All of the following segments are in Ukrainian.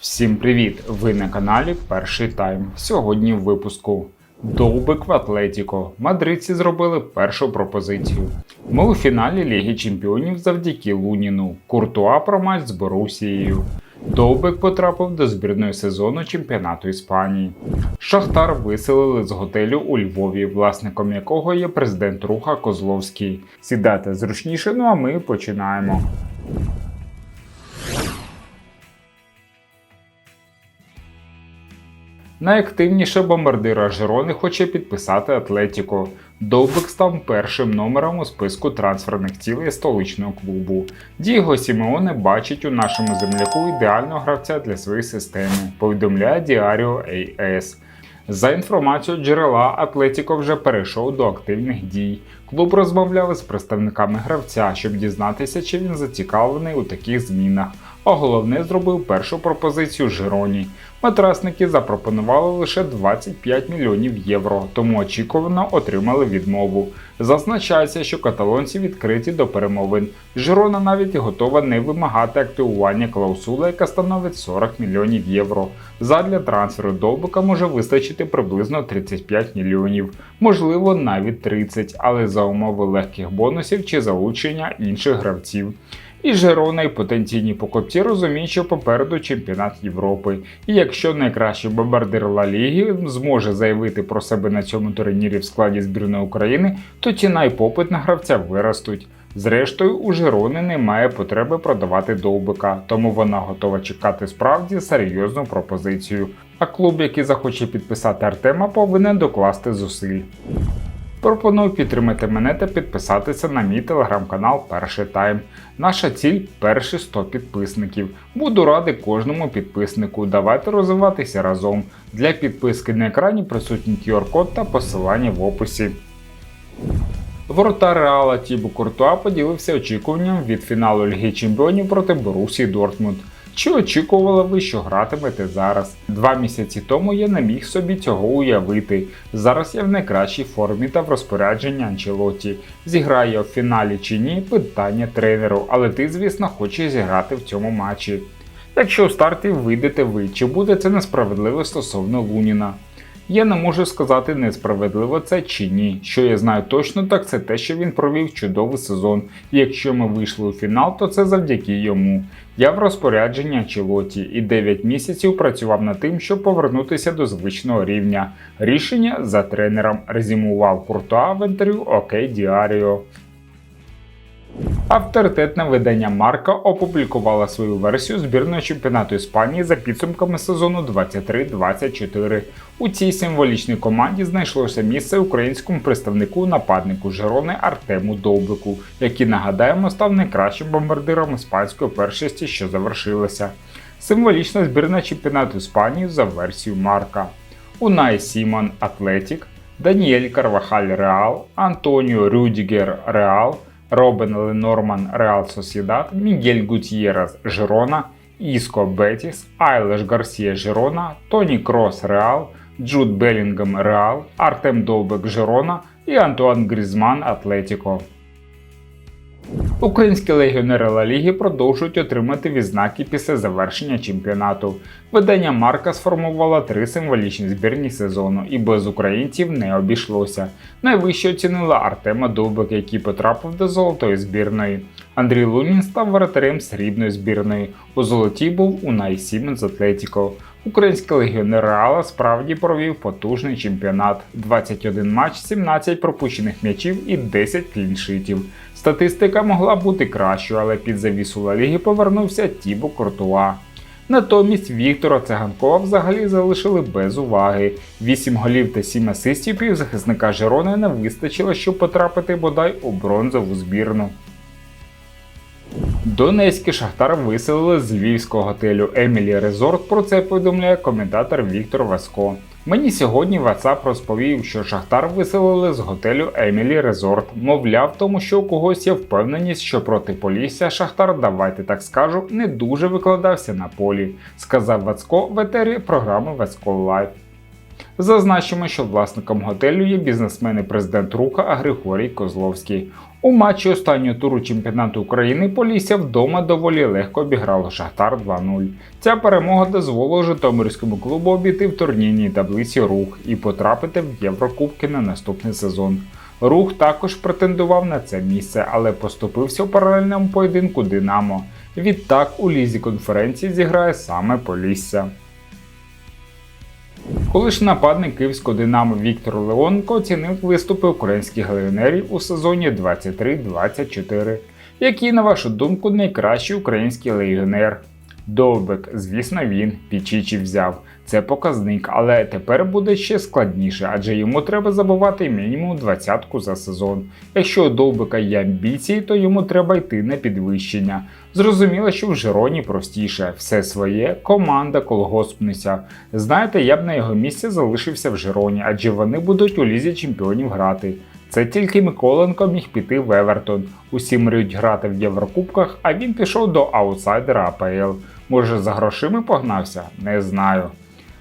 Всім привіт! Ви на каналі Перший Тайм. Сьогодні в випуску. Довбик в Атлетіко. Мадридці зробили першу пропозицію. Ми у фіналі Ліги Чемпіонів завдяки Луніну. Куртуа про матч з Борусією. Довбик потрапив до збірної сезону чемпіонату Іспанії. Шахтар виселили з готелю у Львові, власником якого є президент Руха Козловський. Сідайте зручніше, ну а ми починаємо. Найактивніше бомбардира Жирони хоче підписати Атлетіко. Довбик став першим номером у списку трансферних цілей столичного клубу. Дієго Сімеоне бачить у нашому земляку ідеального гравця для своєї системи, повідомляє Діаріо AS. За інформацією джерела, Атлетіко вже перейшов до активних дій. Клуб розмовляв з представниками гравця, щоб дізнатися, чи він зацікавлений у таких змінах. А головне зробив першу пропозицію Жироні. Матрасники запропонували лише 25 мільйонів євро, тому очікувано отримали відмову. Зазначається, що каталонці відкриті до перемовин. Жирона навіть готова не вимагати активування клаусули, яка становить 40 мільйонів євро. Задля трансферу довбика може вистачити приблизно 35 мільйонів, можливо навіть 30, але за умови легких бонусів чи залучення інших гравців. І Жерона, і потенційні покупці розуміють, що попереду чемпіонат Європи. І якщо найкращий бомбардир Ла Ліги зможе заявити про себе на цьому турнірі в складі збірної України, то ціна і попит на гравця виростуть. Зрештою, у Жирони немає потреби продавати довбика, тому вона готова чекати справді серйозну пропозицію. А клуб, який захоче підписати Артема, повинен докласти зусиль. Пропоную підтримати мене та підписатися на мій телеграм-канал Перший Тайм. Наша ціль перші 100 підписників. Буду радий кожному підписнику. Давайте розвиватися разом. Для підписки на екрані присутній QR-код та посилання в описі. Воротар Реала Тібу Куртуа поділився очікуванням від фіналу Ліги Чемпіонів проти Борусії Дортмунд. Чи очікували ви, що гратимете зараз? Два місяці тому я не міг собі цього уявити. Зараз я в найкращій формі та в розпорядженні Анчелоті. Зіграє в фіналі чи ні, питання тренеру, але ти, звісно, хочеш зіграти в цьому матчі. Якщо у старті вийдете ви, чи буде це несправедливо стосовно Луніна? Я не можу сказати, несправедливо це чи ні. Що я знаю точно, так це те, що він провів чудовий сезон. І якщо ми вийшли у фінал, то це завдяки йому. Я в розпорядженні Анчелоті і 9 місяців працював над тим, щоб повернутися до звичного рівня. Рішення за тренером резюмував Куртуа в інтерв'ю Окей Діаріо. Авторитетне видання Марка опублікувало свою версію збірної чемпіонату Іспанії за підсумками сезону 23-24. У цій символічній команді знайшлося місце українському представнику нападнику Жерони Артему Довбику, який, нагадаємо, став найкращим бомбардиром іспанської першості, що завершилася. Символічна збірна чемпіонату Іспанії за версією Марка. Унай Сімон Атлетік, Даніель Карвахаль Реал, Антоніо Рюдігер Реал. Робен Ленорман Реал Сосідат, Мігель Гутьєрес Жирона, Іско Бетіс, Айлеш Гарсія Жирона, Тоні Крос Реал, Джуд Белінгем Реал, Артем Довбек Жирона і Антуан Грізман Атлетіко. Українські легіонери Ла Ліги продовжують отримати відзнаки після завершення чемпіонату. Видання Марка сформувало три символічні збірні сезону, і без українців не обійшлося. Найвище оцінила Артема Довбик, який потрапив до золотої збірної. Андрій Лунін став воротарем срібної збірної. У золотій був Унай з Атлетіко. Український легіонер Реала справді провів потужний чемпіонат: 21 матч, 17 пропущених м'ячів і 10 кліншитів. Статистика могла бути кращою, але під завісу Ла Ліги повернувся Тібо Кортуа. Натомість Віктора Циганкова взагалі залишили без уваги. 8 голів та 7 асистів півзахисника Жерони не вистачило, щоб потрапити бодай у бронзову збірну. Донецький шахтар виселили з львівського готелю Емілі Резорт. Про це повідомляє коментатор Віктор Васко. Мені сьогодні WhatsApp розповів, що Шахтар виселили з готелю Емілі Резорт. Мовляв, тому що у когось є впевненість, що проти Полісся Шахтар, давайте так скажу, не дуже викладався на полі, сказав Вацко в етері програми Вацко Лайв. Зазначимо, що власником готелю є бізнесмен і президент Рука Григорій Козловський. У матчі останнього туру чемпіонату України Полісся вдома доволі легко обіграло Шахтар 2-0. Ця перемога дозволила Житомирському клубу обійти в турнірній таблиці рух і потрапити в Єврокубки на наступний сезон. Рух також претендував на це місце, але поступився у паралельному поєдинку Динамо. Відтак у лізі конференції зіграє саме Полісся. Колишній нападник київського Динамо Віктор Леонко оцінив виступи українських легіонерів у сезоні 23-24. Який, на вашу думку, найкращий український легіонер? Довбик, звісно, він Пічічі взяв. Це показник, але тепер буде ще складніше, адже йому треба забувати мінімум двадцятку за сезон. Якщо у Довбика є амбіції, то йому треба йти на підвищення. Зрозуміло, що в Жироні простіше, все своє, команда, колгоспниця. Знаєте, я б на його місці залишився в Жироні, адже вони будуть у лізі чемпіонів грати. Це тільки Миколенко міг піти в Евертон. Усі мріють грати в Єврокубках, а він пішов до аутсайдера АПЛ. Може за грошима погнався? Не знаю.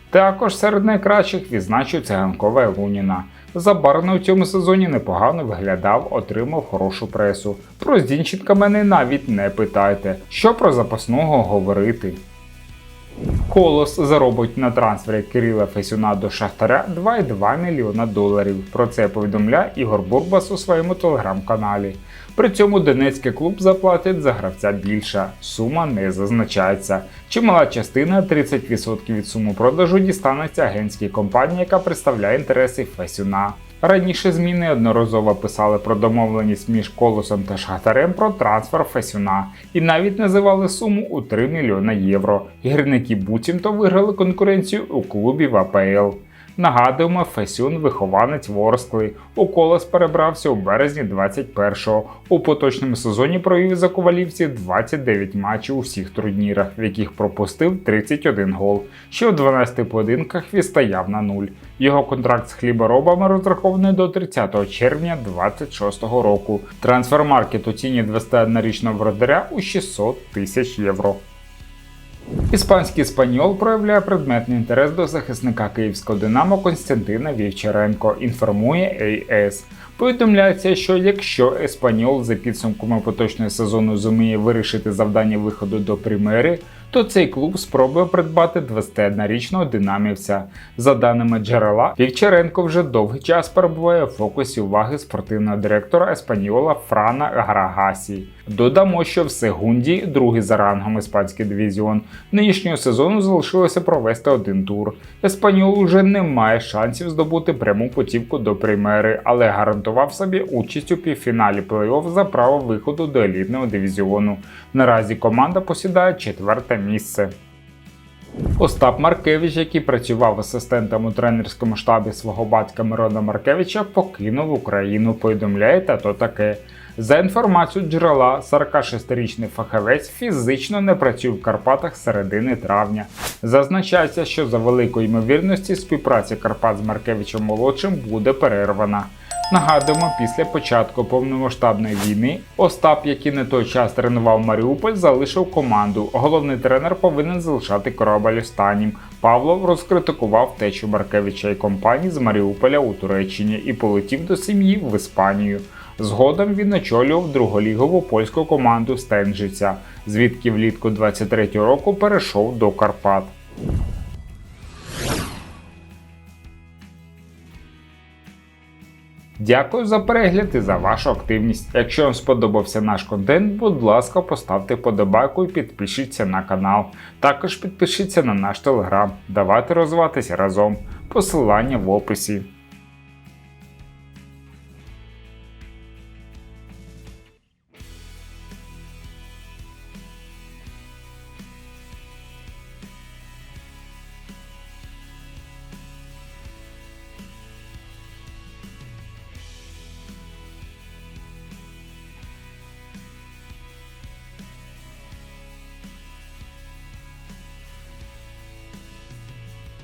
Також серед найкращих відзначив циганкова Луніна. Забарно у цьому сезоні непогано виглядав, отримав хорошу пресу. Про Зінченка мене навіть не питайте, що про запасного говорити. Колос заробить на трансфері Кирила Фесюна до Шахтаря 2,2 мільйона доларів. Про це повідомляє Ігор Бурбас у своєму телеграм-каналі. При цьому Донецький клуб заплатить за гравця більше. Сума не зазначається. Чимала частина 30% від суми продажу дістанеться агентській компанії, яка представляє інтереси Фесюна. Раніше змі неодноразово писали про домовленість між Колосом та Шахтарем про трансфер Фесюна і навіть називали суму у 3 мільйона євро. Гірники буцімто виграли конкуренцію у клубі в АПЛ. Нагадуємо, Фесюн вихованець Ворскли. У колос перебрався у березні 21-го. У поточному сезоні провів за ковалівці 29 матчів у всіх турнірах, в яких пропустив 31 гол. Ще у 12 поєдинках відстояв на нуль. Його контракт з хліборобами розрахований до 30 червня 26-го року. Трансфермаркет оцінює 21-річного вратаря у 600 тисяч євро. Іспанський спаньол проявляє предметний інтерес до захисника київського Динамо Константина Вівчаренко, інформує АС. Повідомляється, що якщо Еспаньол за підсумками поточного сезону зуміє вирішити завдання виходу до примери, то цей клуб спробує придбати 21-річного динамівця. За даними джерела, Вівчаренко вже довгий час перебуває в фокусі уваги спортивного директора Еспаньола Франа Грагасі. Додамо, що в Сегунді, другий за рангом іспанський дивізіон, нинішнього сезону залишилося провести один тур. Еспаньол уже не має шансів здобути пряму путівку до примери, але гарантував собі участь у півфіналі плей-офф за право виходу до елітного дивізіону. Наразі команда посідає четверте місце. Остап Маркевич, який працював асистентом у тренерському штабі свого батька Мирона Маркевича, покинув Україну. Повідомляє та то таке. За інформацією джерела, 46-річний фахівець фізично не працює в Карпатах середини травня. Зазначається, що за великою ймовірності співпраця Карпат з Маркевичем молодшим буде перервана. Нагадуємо, після початку повномасштабної війни Остап, який на той час тренував Маріуполь, залишив команду. Головний тренер повинен залишати корабель останнім. Павлов розкритикував течу Маркевича і компанії з Маріуполя у Туреччині і полетів до сім'ї в Іспанію. Згодом він очолював друголігову польську команду Стенжиця, звідки влітку 23-го року перейшов до Карпат. Дякую за перегляд і за вашу активність. Якщо вам сподобався наш контент, будь ласка, поставте подобайку і підпишіться на канал. Також підпишіться на наш телеграм. Давайте розвиватися разом. Посилання в описі.